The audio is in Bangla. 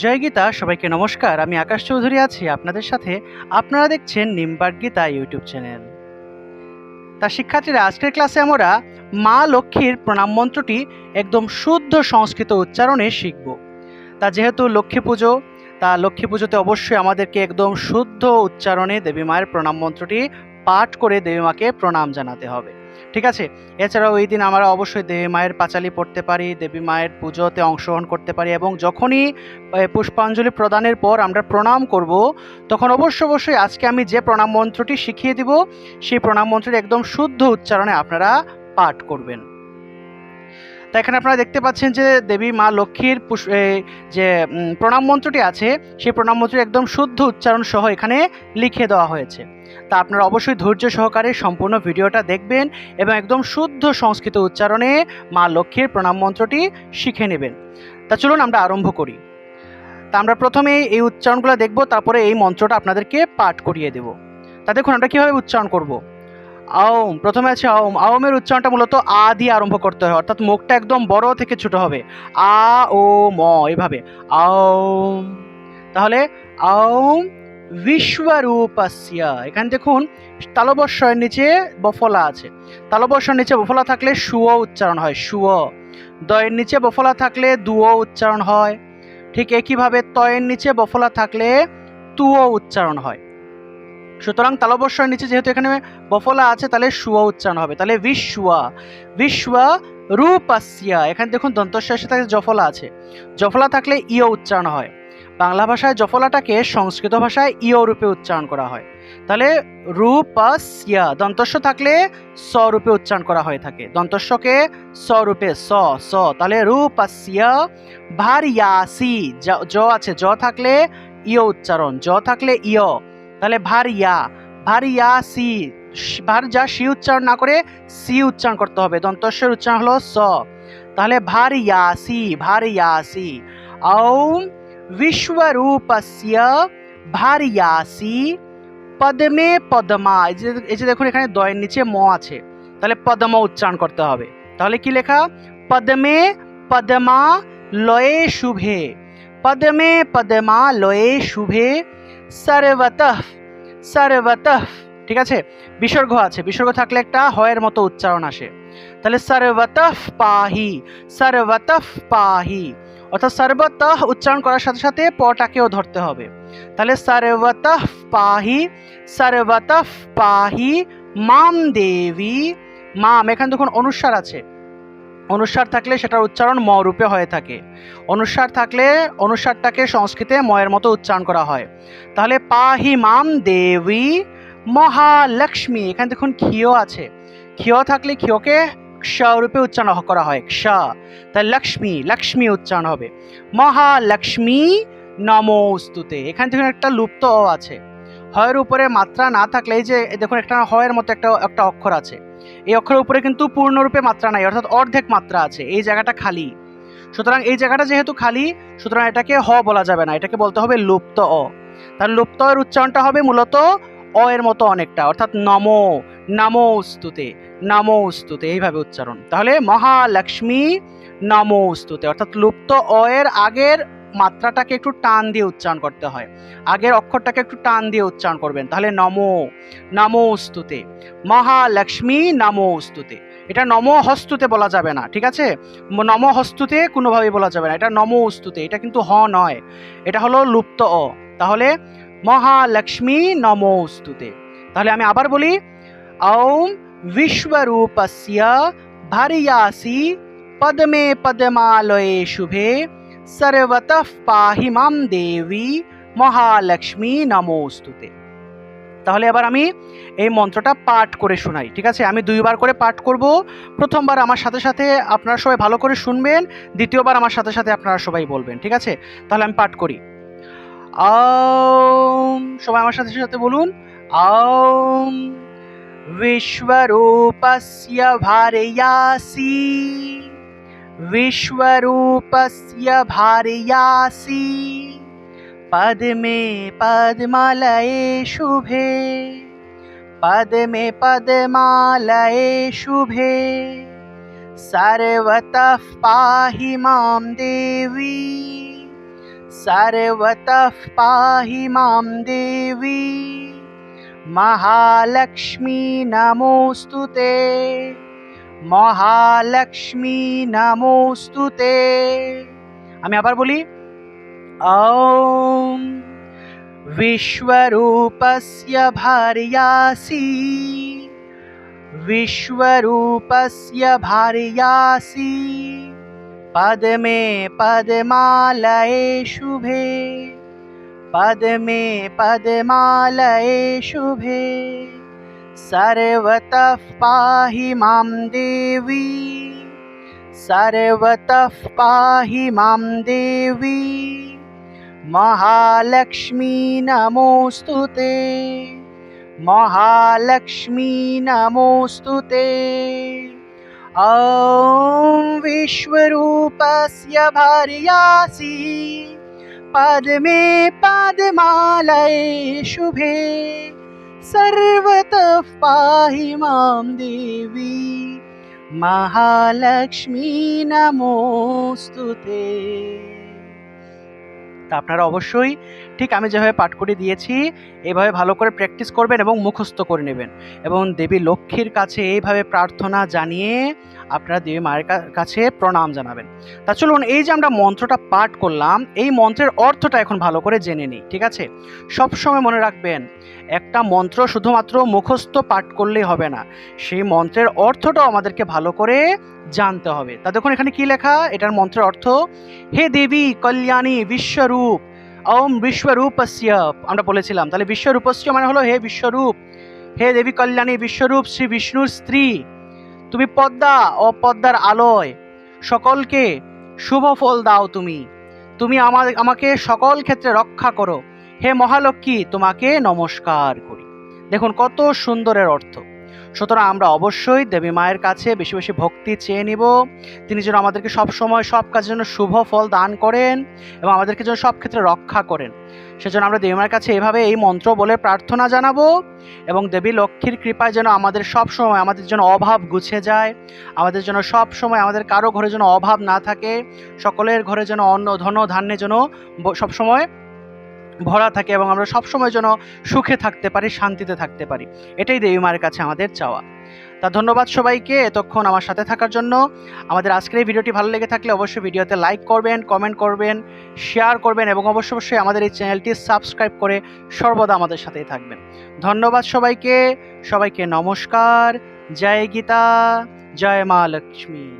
জয় গীতা, সবাইকে নমস্কার। আমি আকাশ চৌধুরী আছি আপনাদের সাথে। আপনারা দেখছেন নিমবাগ গীতা ইউটিউব চ্যানেল। তা শিক্ষার্থীরা, আজকের ক্লাসে আমরা মা লক্ষ্মীর প্রণাম মন্ত্রটি একদম শুদ্ধ সংস্কৃত উচ্চারণে শিখব। তা যেহেতু লক্ষ্মী পুজো, তা লক্ষ্মী পুজোতে অবশ্যই আমাদেরকে একদম শুদ্ধ উচ্চারণে দেবী মায়ের প্রণাম মন্ত্রটি পাঠ করে দেবী মাকে প্রণাম জানাতে হবে। ঠিক আছে? এছাড়াও এই দিন আমরা অবশ্যই দেবী মায়ের পাঁচালি পড়তে পারি, দেবী মায়ের পুজোতে অংশগ্রহণ করতে পারি এবং যখনই পুষ্পাঞ্জলি প্রদানের পর আমরা প্রণাম করব, তখন অবশ্য অবশ্যই আজকে আমি যে প্রণাম মন্ত্রটি শিখিয়ে দিব, সেই প্রণাম মন্ত্রটি একদম শুদ্ধ উচ্চারণে আপনারা পাঠ করবেন। তা এখানে আপনারা দেখতে পাচ্ছেন যে দেবী মা লক্ষ্মীর যে প্রণাম মন্ত্রটি আছে, সেই প্রণাম মন্ত্রটি একদম শুদ্ধ উচ্চারণ সহ এখানে লিখে দেওয়া হয়েছে। তা আপনারা অবশ্যই ধৈর্য সহকারে সম্পূর্ণ ভিডিওটা দেখবেন এবং একদম শুদ্ধ সংস্কৃত উচ্চারণে মা লক্ষ্মীর প্রণাম মন্ত্রটি শিখে নেবেন। তা চলুন আমরা আরম্ভ করি। তা আমরা প্রথমে এই উচ্চারণগুলো দেখব, তারপরে এই মন্ত্রটা আপনাদেরকে পাঠ করিয়ে দেব। তা দেখুন আমরা কীভাবে উচ্চারণ করব। আওম, প্রথমে আছে আওম। আওমের উচ্চারণটা মূলত আ দিয়ে আরম্ভ করতে হয়, অর্থাৎ মুখটা একদম বড় থেকে ছোট হবে। আ, ও, ম, এভাবে। আওম, তাহলে আওম বিশ্বরূপস্য। এখানে দেখুন তালবস্বয়ের নিচে বফলা আছে। তালবস্বর নিচে বফলা থাকলে সুয় উচ্চারণ হয় সুয় দয়ের নিচে বফলা থাকলে দুয় উচ্চারণ হয়। ঠিক একইভাবে তয়ের নিচে বফলা থাকলে তুয় উচ্চারণ হয়। সুতরাং তালবস্বর নিচে যেহেতু এখানে বফলা আছে, তাহলে সুয় উচ্চারণ হবে। তাহলে বিশ্বয়া। বিশ্ব রূপাস্যা। এখানে দেখুন দন্তস্বের সাথে জফলা আছে। জফলা থাকলে ইয় উচ্চারণ হয়। বাংলা ভাষায় জফলাটাকে সংস্কৃত ভাষায় ইয় রূপে উচ্চারণ করা হয়। তাহলে রূপাস্যা। দন্তস্ব থাকলে স রূপে উচ্চারণ করা হয়ে থাকে। দন্তস্বকে স রূপে স স। তাহলে রূপাস্যা ভারিয়াসি। জ আছে। জ থাকলে ইয় উচ্চারণ। জ থাকলে ইয়। তাহলে ভারিয়া ভারিয়াসি সি ভার যা সি উচ্চারণ না করে সি উচ্চারণ করতে হবে। দন্তস্বের উচ্চারণ হলো স। তাহলে ভারিয়াসি ভারিয়াসি ঔম বিশ্বরূপস্য ভারিয়াসি পদ্মে পদ্মা। এই যে দেখুন এখানে দয়ের নিচে ম আছে। তাহলে পদ্ম উচ্চারণ করতে হবে। তাহলে কি লেখা? পদ্মে পদ্মা লয়ে শুভে। পদ্মে পদ্মা লয়ে শুভে সর্বতঃ সর্বতঃ ঠিক আছে? বিসর্গ আছে। বিসর্গ থাকলে একটা হয়ের মতো উচ্চারণ আসে। তাহলে সর্বতঃ পাহি সর্বতঃ পাহি। অর্থাৎ সর্বতঃ উচ্চারণ করার সাথে সাথে পটাকেও ধরতে হবে। তাহলে সর্বতঃ পাহি সর্বতঃ পাহি, মাম দেবী, মাম। এখানে দেখুন অনুস্বার আছে। অনুস্বার থাকলে সেটার উচ্চারণ ম রূপে হয়ে থাকে। অনুস্বার থাকলে অনুস্বারটাকে সংস্কৃতে ময়ের মতো উচ্চারণ করা হয়। তাহলে পাহি মাম দেবী মহালক্ষ্মী, এখানে দেখুন ক্ষিয় আছে। ক্ষিয় থাকলে ক্ষিয়কে ক্ষ রূপে উচ্চারণ করা হয়, ক্ষ। তাই লক্ষ্মী লক্ষ্মী উচ্চারণ হবে। মহালক্ষ্মী নমস্তুতে, এখানে দেখুন একটা লুপ্ত অ আছে। হয়ের উপরে মাত্রা না থাকলে এই যে দেখুন একটা হয়ের মতো একটা একটা অক্ষর আছে। এই অক্ষরের উপরে কিন্তু পূর্ণরূপে মাত্রা নাই, অর্থাৎ অর্ধেক মাত্রা আছে, এই জায়গাটা খালি। সুতরাং এই জায়গাটা যেহেতু খালি, সুতরাং এটাকে হ বলা যাবে না, এটাকে বলতে হবে লুপ্ত অ। তার লুপ্ত এর উচ্চারণটা হবে মূলত অ এর মতো অনেকটা, অর্থাৎ নমো, নমোস্তুতে নমোস্তুতে, এইভাবে উচ্চারণ। তাহলে মহালক্ষ্মী নমোস্তুতে, অর্থাৎ লুপ্ত অ এর আগের মাত্রাটাকে একটু টান দিয়ে উচ্চারণ করতে হয়। আগের অক্ষরটাকে একটু টান দিয়ে উচ্চারণ করবেন। তাহলে নমো, নমোস্তুতে। মহালক্ষ্মী নমোস্তুতে। এটা নম হস্তুতে বলা যাবে না, ঠিক আছে? নম হস্তুতে কোনোভাবেই বলা যাবে না। এটা নমোস্তুতে, এটা কিন্তু হ নয়। এটা হলো লুপ্ত অ। তাহলে মহালক্ষ্মী নমোস্তুতে। তাহলে আমি আবার বলি, ঔম বিশ্বরূপস্য ভারিয়াসি পদ্মে পদ্মালয়ে শুভে সর্বতঃ পাহি মাম দেবী মহালক্ষ্মী নমোস্তুতে তাহলে এবার আমি এই মন্ত্রটা পাঠ করে শোনাই, ঠিক আছে? আমি দুইবার করে পাঠ করব। প্রথমবার আমার সাথে সাথে আপনারা সবাই ভালো করে শুনবেন, দ্বিতীয়বার আমার সাথে সাথে আপনারা সবাই বলবেন, ঠিক আছে? তাহলে আমি পাঠ করি। সবাই আমার সাথে সাথে বলুন। আম, বিশ্বরূপস্য ভারেয়াসি। विश्वरूपस्य भार्यासि। पद्मे पद्मालये शुभे। पद्मे पद्मालये शुभे। सर्वतः पाहि माँ देवी। सर्वतः पाहि माँ देवी। महालक्ष्मी नमोऽस्तु ते। महालक्ष्मी नमोस्तु ते। हमें यहाँ पर बोली। ओम विश्वरूपस्य भार्यासी। विश्वरूपस्य भार्यासि। पद पद्मालये शुभे। पद्मे पद्मालये शुभे। सर्वतः पाहि माँ देवी। सर्वतः पाहि माँ देवी। महालक्ष्मी नमोऽस्तु ते। महालक्ष्मी नमोऽस्तु ते। ॐ विश्वरूपस्य भार्यासि। पद्मे पद्मालये शुभे। सर्वतः पाहि मां देवी মহালক্ষ্মী নমোস্তুতে তা আপনারা অবশ্যই ঠিক আমি যেভাবে পাঠ করে দিয়েছি এইভাবে ভালো করে প্র্যাকটিস করবেন এবং মুখস্থ করে নেবেন এবং দেবী লক্ষ্মীর কাছে এইভাবে প্রার্থনা জানিয়ে আপনারা দেবী মায়ের কাছে প্রণাম জানাবেন। তা চলুন, এই যে আমরা মন্ত্রটা পাঠ করলাম, এই মন্ত্রের অর্থটা এখন ভালো করে জেনে নিই, ঠিক আছে? সবসময় মনে রাখবেন, একটা মন্ত্র শুধুমাত্র মুখস্থ পাঠ করলেই হবে না, সেই মন্ত্রের অর্থটাও আমাদেরকে ভালো করে জানতে হবে। তা দেখুন, এখানে কি লেখা? এটার মন্ত্রের অর্থ, হে দেবী কল্যাণী বিশ্বরূপ ওম বিশ্বরূপস্য আমরা বলেছিলাম। তাহলে বিশ্বরূপস্য মানে হলো, হে বিশ্বরূপ, হে দেবী কল্যাণী বিশ্বরূপ, শ্রী বিষ্ণুর স্ত্রী তুমি পদ্মা ও পদ্মার আলোয়। সকলকে শুভ ফল দাও তুমি। তুমি আমার, আমাকে সকল ক্ষেত্রে রক্ষা করো। হে মহালক্ষ্মী, তোমাকে নমস্কার করি। দেখুন কত সুন্দরের অর্থ। সুতরাং আমরা অবশ্যই দেবী মায়ের কাছে বেশি বেশি ভক্তি চেয়ে নিব। তিনি যেন আমাদেরকে সব সময় সব কাজের জন্য শুভ ফল দান করেন এবং আমাদেরকে যেন সব ক্ষেত্রে রক্ষা করেন। সেজন্য আমরা দেবী মায়ের কাছে এভাবে এই মন্ত্র বলে প্রার্থনা জানাব এবং দেবী লক্ষ্মীর কৃপায় যেন আমাদের সব সময় আমাদের জন্য অভাব গুছে যায়, আমাদের জন্য সব সময় আমাদের কারও ঘরে যেন অভাব না থাকে, সকলের ঘরে যেন অন্ন, ধন, ধান্যে যেন সবসময় ভরা থাকে এবং আমরা সবসময় যেন সুখে থাকতে পারি, শান্তিতে থাকতে পারি। এটাই দেবী মায়ের কাছে আমাদের চাওয়া। তা ধন্যবাদ সবাইকে এতক্ষণ আমার সাথে থাকার জন্য। আমাদের আজকের এই ভিডিওটি ভালো লেগে থাকলে অবশ্যই ভিডিওতে লাইক করবেন কমেন্ট করবেন শেয়ার করবেন এবং অবশ্যই অবশ্যই আমাদের এই চ্যানেলটি সাবস্ক্রাইব করে সর্বদা আমাদের সাথেই থাকবেন। ধন্যবাদ সবাইকে। সবাইকে নমস্কার। জয় গীতা। জয় মা লক্ষ্মী।